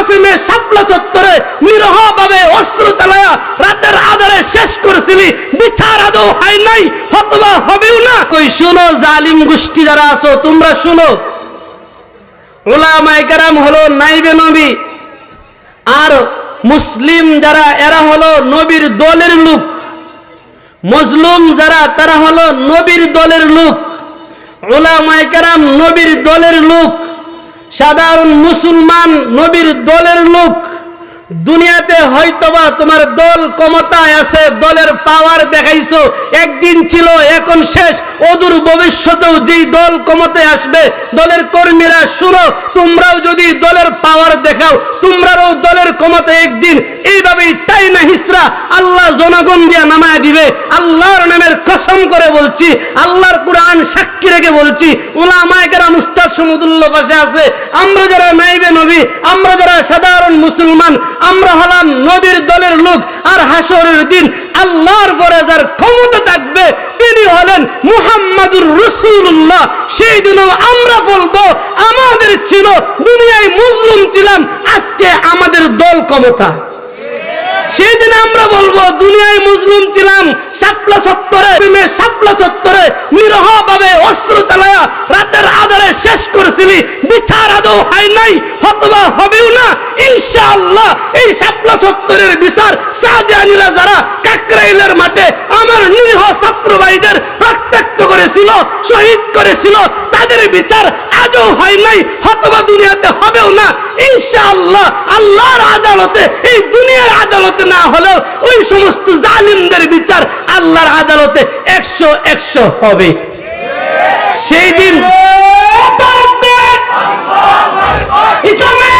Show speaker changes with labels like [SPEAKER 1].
[SPEAKER 1] কাসিমের শাপলা চত্বরে নিরহ ভাবে অস্ত্র চালায়া রাতের আধারে শেষ করেছিলি। বিচার আদৌ হয় নাই, হতবা হবেও না। কই শুনো, জালিম গোষ্ঠী যারা আছো, তোমরা শুনো। ওলামায়ে কেরাম হলো নাইবে নবী। আর মুসলিম যারা, এরা হলো নবীর দলের লোক। মজলুম যারা, তারা হলো নবীর দলের লোক। ওলামায়ে কেরাম নবীর দলের লোক। সাধারণ মুসলমান নবীর দলের লোক, দুনিয়াতে হয়তোবা তোমার দল ক্ষমতায় আছে, দলের পাওয়ার দেখাইছো, একদিন ছিল, এখন শেষ। অদূর ভবিষ্যতেও যেই দল ক্ষমতায় আসবে, দলের কর্মীরা শুনো, তোমরাও যদি দলের পাওয়ার দেখাও তোমরাও দলের ক্ষমতায় একদিন এইভাবেই তাই না হিসরা? আল্লাহ জনগণ দিয়া নামায় দিবে। আল্লাহর নামের কসম করে বলছি, আল্লাহর কোরআন সাক্ষী রেখে বলছি ওলামায়ে কেরাম উস্তাদ সমুদুল্লাহ পাশে আছে। আমরা যারা নাইবে নবী, আমরা যারা সাধারণ মুসলমান, আমরা হলাম নবীর দলের লোক। আর হাসরের দিন আল্লাহর পরে যার ক্ষমতা থাকবে। তিনি হলেন মুহাম্মাদুর রসুল্লাহ সেই দিনও আমরা বলব, আমাদের ছিল, দুনিয়ায় মুসলিম ছিলাম, আজকে আমাদের দল ক্ষমতা। সেই দিন আমরা বলব, দুনিয়ায় মুসলিম ছিলাম শাপলা চত্বরে শাপলা চত্বরে নিরহ ভাবে অস্ত্র চালায়া রাতের আধারে শেষ করেছিলি। বিচার আদৌ হয় নাই, হতবা হবেও না। ইনশাআল্লাহ এই শাপলা চত্বরের বিচার সাদিয়ানিরা যারা কাকরাইলের মাঠে আমার নিরীহ ছাত্র ভাইদের রক্তাক্ত করেছিল, শহীদ করেছিল, তাদের বিচার আজও হয় নাই হতবা দুনিয়াতে হবেও না। ইনশাআল্লাহ আল্লাহর আদালতে, এই দুনিয়ার আদালতে না হলেও ওই সমস্ত জালিমদের বিচার আল্লাহর আদালতে একশো একশো হবে। সেই দিন ইসলামের